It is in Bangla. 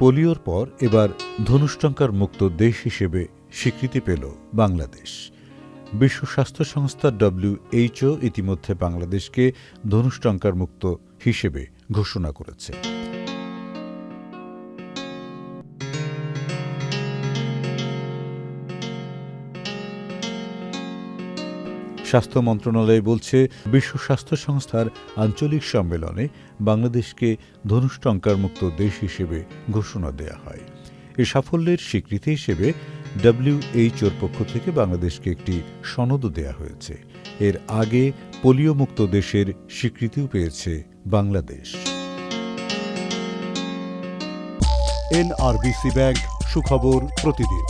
পোলিওর পর এবার ধনুষ্টঙ্কার মুক্ত দেশ হিসেবে স্বীকৃতি পেল বাংলাদেশ। বিশ্ব স্বাস্থ্য সংস্থা ডব্লিউএইচও ইতিমধ্যে বাংলাদেশকে ধনুষ্টঙ্কার মুক্ত হিসেবে ঘোষণা করেছে। স্বাস্থ্য মন্ত্রণালয় বলছে, বিশ্ব স্বাস্থ্য সংস্থার আঞ্চলিক সম্মেলনে বাংলাদেশকে ধনুষ্টঙ্কার মুক্ত দেশ হিসেবে ঘোষণা দেয়া হয়। এ সাফল্যের স্বীকৃতি হিসেবে ডব্লিউএইচওর পক্ষ থেকে বাংলাদেশকে একটি সনদ দেয়া হয়েছে। এর আগে পোলিও মুক্ত দেশের স্বীকৃতিও পেয়েছে বাংলাদেশ। এনআরবিসি ব্যাংক সুখবর প্রতিদিন।